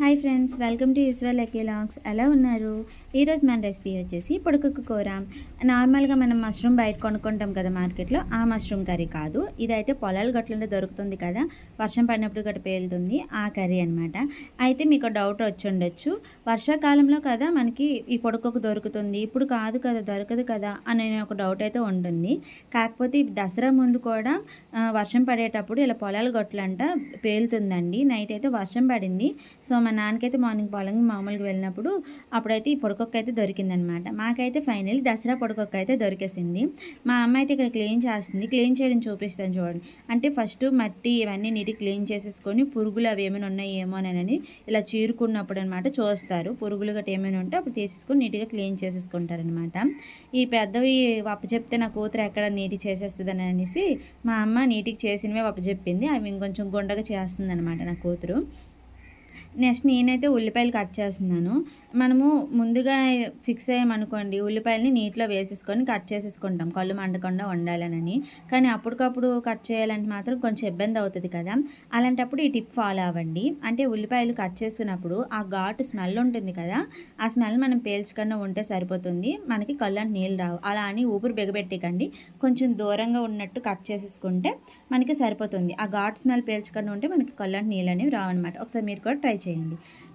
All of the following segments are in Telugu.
Hi friends welcome to usual lucky ఎలా ఉన్నారు? ఈరోజు మన రెసిపీ వచ్చేసి పొడుకుకు కూర. నార్మల్గా మనం మష్రూమ్ బయట కొనుక్కుంటాం కదా మార్కెట్లో ఆ మష్రూమ్ కర్రీ కాదు. ఇదైతే పొలాలు గట్లంటే దొరుకుతుంది కదా. వర్షం పడినప్పుడు గట్ట పేలుతుంది ఆ కర్రీ అనమాట అయితే మీకు డౌట్ వచ్చి ఉండొచ్చు. వర్షాకాలంలో కదా మనకి ఈ పొడుకుకు దొరుకుతుంది. ఇప్పుడు కాదు కదా దొరకదు కదా అనే ఒక డౌట్ అయితే ఉంటుంది. కాకపోతే దసరా ముందు కూడా వర్షం పడేటప్పుడు ఇలా పొలాలు గట్లంట పేలుతుందండి. నైట్ అయితే వర్షం పడింది. సో మా నాన్నకైతే మార్నింగ్ పొలంకి మామూలుగా వెళ్ళినప్పుడు అప్పుడైతే ఈ పొడకొక్క అయితే దొరికిందనమాట. మాకైతే ఫైనల్ దసరా పొడకొక్క అయితే దొరికేసింది. మా అమ్మ అయితే ఇక్కడ క్లీన్ చేస్తుంది. క్లీన్ చేయడం చూపిస్తాను చూడండి. అంటే ఫస్ట్ మట్టి ఇవన్నీ నీటి క్లీన్ చేసేసుకొని పురుగులు అవి ఏమైనా ఉన్నాయేమోనని ఇలా చీరుకున్నప్పుడు అనమాట చూస్తారు. పురుగులు గట్రా ఏమైనా ఉంటే అప్పుడు తీసేసుకొని నీట్గా క్లీన్ చేసేసుకుంటారనమాట. ఈ పెద్దవి చెప్తే నా కూతురు ఎక్కడ నీటి చేసేస్తుందని అనేసి మా అమ్మ నీటికి చేసినవే చెప్పింది అవి ఇంకొంచెం గుండగా చేస్తుంది అనమాట నా కూతురు. నెక్స్ట్ నేనైతే ఉల్లిపాయలు కట్ చేస్తున్నాను. మనము ముందుగా ఫిక్స్ అయ్యామనుకోండి ఉల్లిపాయలని నీటిలో వేసేసుకొని కట్ చేసేసుకుంటాం. కళ్ళు మండకుండా ఉండాలనని కానీ అప్పటికప్పుడు కట్ చేయాలంటే మాత్రం కొంచెం ఇబ్బంది అవుతుంది కదా. అలాంటప్పుడు ఈ టిప్ ఫాలో అవ్వండి. అంటే ఉల్లిపాయలు కట్ చేసుకున్నప్పుడు ఆ ఘాటు స్మెల్ ఉంటుంది కదా. ఆ స్మెల్ మనం పేల్చకుండా ఉంటే సరిపోతుంది. మనకి కళ్ళు అంటే నీళ్ళు రావు. అలా అని ఊపిరి బిగబెట్టేకండి. కొంచెం దూరంగా ఉన్నట్టు కట్ చేసేసుకుంటే మనకి సరిపోతుంది. ఆ ఘాట్ స్మెల్ పేల్చకుండా ఉంటే మనకి కళ్ళు అంటే నీళ్ళు అనేవి రావన్నమాట. ఒకసారి మీరు కూడా ట్రై చేయండి.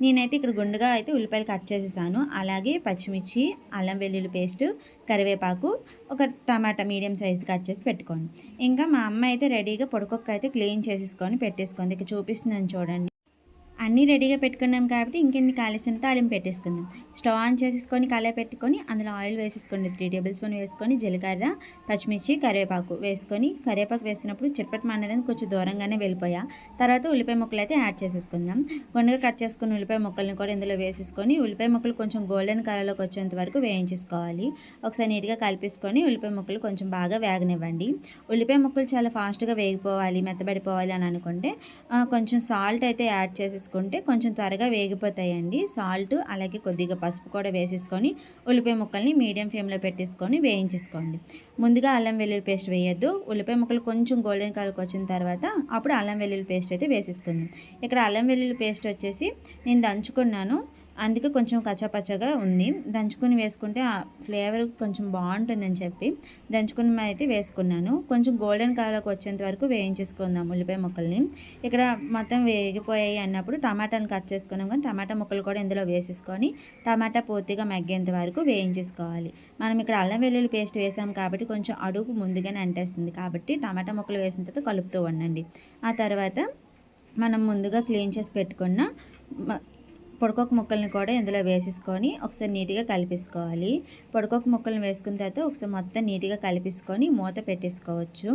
నేనైతే ఇక్కడ గుండుగా అయితే ఉల్లిపాయలు కట్ చేసేసాను. అలాగే పచ్చిమిర్చి అల్లం వెల్లుల్లి పేస్ట్ కరివేపాకు ఒక టమాటా మీడియం సైజ్ కట్ చేసి పెట్టుకోండి. ఇంకా మా అమ్మ అయితే రెడీగా పొడకొక్క అయితే క్లీన్ చేసేసుకొని పెట్టేసుకోండి ఇక చూపిస్తున్నాను చూడండి. అన్నీ రెడీగా పెట్టుకున్నాం కాబట్టి ఇంకెన్ని కాలుష్యం తాలింపు పెట్టేసుకుందాం. స్టవ్ ఆన్ చేసేసుకొని కళాయి పెట్టుకొని అందులో ఆయిల్ వేసేసుకోండి. త్రీ టేబుల్ స్పూన్ వేసుకొని జీలకర్ర పచ్చిమిర్చి కరివేపాకు వేసుకొని కరివేపాకు వేసినప్పుడు చిట్పట్ అనేది కొంచెం దూరంగానే వెళ్ళిపోయా. తర్వాత ఉల్లిపాయ ముక్కలు అయితే యాడ్ చేసేసుకుందాం. కొండగా కట్ చేసుకున్న ఉల్లిపాయ ముక్కలను కూడా ఇందులో వేసేసుకొని ఉల్లిపాయ ముక్కలు కొంచెం గోల్డెన్ కలర్లోకి వచ్చేంత వరకు వేయించేసుకోవాలి. ఒకసారి నీట్గా కలిపేసుకొని ఉల్లిపాయ ముక్కలు కొంచెం బాగా వేగనివ్వండి. ఉల్లిపాయ ముక్కలు చాలా ఫాస్ట్గా వేగిపోవాలి మెత్తబడిపోవాలి అని అనుకుంటే కొంచెం సాల్ట్ అయితే యాడ్ చేసేసుకుంటే కొంచెం త్వరగా వేగిపోతాయండి. సాల్ట్ అలాగే కొద్దిగా పసుపు కూడా వేసేసుకొని ఉల్లిపాయ ముక్కల్ని మీడియం ఫ్లేమ్లో పెట్టేసుకొని వేయించేసుకోండి. ముందుగా అల్లం వెల్లుల్లి పేస్ట్ వేయద్దు. ఉల్లిపాయ ముక్కలు కొంచెం గోల్డెన్ కలర్కి వచ్చిన తర్వాత అప్పుడు అల్లం వెల్లుల్లి పేస్ట్ అయితే వేసేసుకుందాం. ఇక్కడ అల్లం వెల్లుల్లి పేస్ట్ వచ్చేసి నేను దంచుకున్నాను. అందుకే కొంచెం కచ్చాపచ్చగా ఉంది. దంచుకుని వేసుకుంటే ఆ ఫ్లేవర్ కొంచెం బాగుంటుందని చెప్పి దంచుకుని అయితే వేసుకున్నాను. కొంచెం గోల్డెన్ కలర్కి వచ్చేంత వరకు వేయించేసుకుందాం ఉల్లిపాయ ముక్కల్ని. ఇక్కడ మొత్తం వేగిపోయాయి అన్నప్పుడు టమాటాని కట్ చేసుకున్నాం కానీ టమాటా ముక్కలు కూడా ఇందులో వేసేసుకొని టమాటా పూర్తిగా మగ్గేంత వరకు వేయించేసుకోవాలి. మనం ఇక్కడ అల్లం వెల్లుల్లి పేస్ట్ వేసాం కాబట్టి కొంచెం అడుగు ముందుగానే అంటేస్తుంది. కాబట్టి టమాటా ముక్కలు వేసిన తర్వాత కలుపుతూ ఉండండి. ఆ తర్వాత మనం ముందుగా క్లీన్ చేసి పెట్టుకున్న పొడకొక ముక్కల్ని కూడా ఇందులో వేసేసుకొని ఒకసారి నీట్గా కలిపేసుకోవాలి. పొడకొక ముక్కలను వేసుకున్న తర్వాత ఒకసారి మొత్తం నీట్గా కలిపేసుకొని మూత పెట్టేసుకోవచ్చు.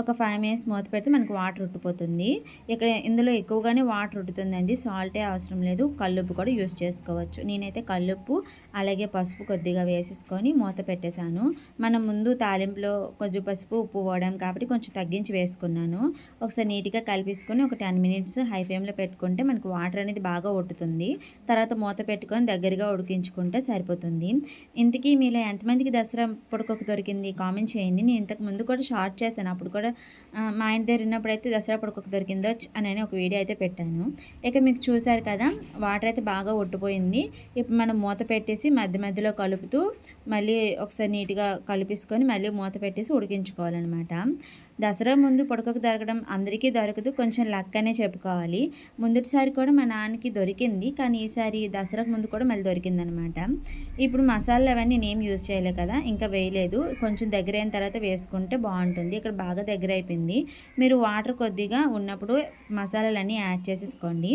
ఒక ఫైవ్ మినిట్స్ మూత పెడితే మనకు వాటర్ ఉట్టిపోతుంది ఇక్కడ ఇందులో ఎక్కువగానే వాటర్ ఉట్టుతుందండి సాల్టే అవసరం లేదు. కల్లుప్పు కూడా యూస్ చేసుకోవచ్చు. నేనైతే కల్లుప్పు అలాగే పసుపు కొద్దిగా వేసేసుకొని మూత పెట్టేశాను. మనం ముందు తాలింపులో కొంచెం పసుపు ఉప్పు పోవడం కాబట్టి కొంచెం తగ్గించి వేసుకున్నాను. ఒకసారి నీట్గా కలిపేసుకొని ఒక టెన్ మినిట్స్ హై ఫ్లేమ్లో పెట్టుకుంటే మనకు వాటర్ అనేది బాగా ఉట్టుతుంది తర్వాత మూత పెట్టుకొని దగ్గరగా ఉడికించుకుంటే సరిపోతుంది. ఇంతకీ మీలో ఎంతమందికి దసరా పొడకొక దొరికింది? కామెంట్ చేయండి. నేను ఇంతకు ముందు కూడా షార్ట్ చేశాను. అప్పుడు కూడా ఆ, మా ఇంటి దగ్గర ఉన్నప్పుడు అయితే దసరా పడుకోక దొరికిందో అని ఒక వీడియో అయితే పెట్టాను. ఇక మీకు చూసారు కదా వాటర్ అయితే బాగా ఒట్టిపోయింది. ఇప్పుడు మనం మూత పెట్టేసి మధ్య మధ్యలో కలుపుతూ మళ్ళీ ఒకసారి నీట్గా కలిపేసుకొని మళ్ళీ మూత పెట్టేసి ఉడికించుకోవాలన్నమాట. దసరా ముందు పుడకకు దొరకడం అందరికీ దొరకదు. కొంచెం లక్ అనే చెప్పుకోవాలి. ముందుటిసారి కూడా మా నాన్నకి దొరికింది. కానీ ఈసారి దసరాకు ముందు కూడా మళ్ళీ దొరికిందనమాట. ఇప్పుడు మసాలాలు అవన్నీ నేను యూజ్ చేయలేదు కదా ఇంకా వేయలేదు. కొంచెం దగ్గర అయిన తర్వాత వేసుకుంటే బాగుంటుంది. ఇక్కడ బాగా దగ్గర అయిపోయింది మీరు వాటర్ కొద్దిగా ఉన్నప్పుడు మసాలాలన్నీ యాడ్ చేసేసుకోండి.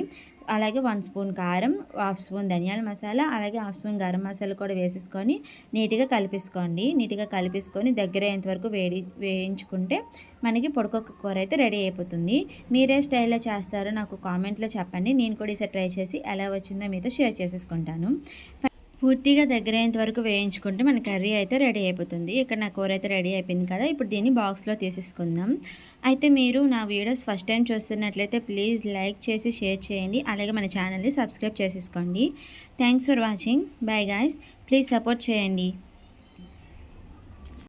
అలాగే వన్ స్పూన్ కారం హాఫ్ స్పూన్ ధనియాల మసాలా అలాగే హాఫ్ స్పూన్ గరం మసాలా కూడా వేసేసుకొని నీట్గా కలిపేసుకోండి. నీట్గా కలిపేసుకొని దగ్గర అయ్యేంత వరకు వేడి వేయించుకుంటే మనకి పొడకొక్క కూర అయితే రెడీ అయిపోతుంది. మీరే స్టైల్లో చేస్తారో నాకు కామెంట్లో చెప్పండి. నేను కూడా ఈసారి ట్రై చేసి ఎలా వచ్చిందో మీతో షేర్ చేసేసుకుంటాను. పూర్తిగా దగ్గర అయ్యేంత వరకు వేయించుకుంటే మన కర్రీ అయితే రెడీ అయిపోతుంది. ఇక్కడ నా కూర అయితే రెడీ అయిపోయింది కదా ఇప్పుడు దీన్ని బాక్స్లో తీసేసుకుందాం. అయితే మీరు నా వీడియోస్ ఫస్ట్ టైం చూస్తున్నట్లయితే ప్లీజ్ లైక్ చేసి షేర్ చేయండి. అలాగే మన ఛానల్ని సబ్స్క్రైబ్ చేసేసుకోండి. Thanks for watching. Bye guys. Please support చేయండి.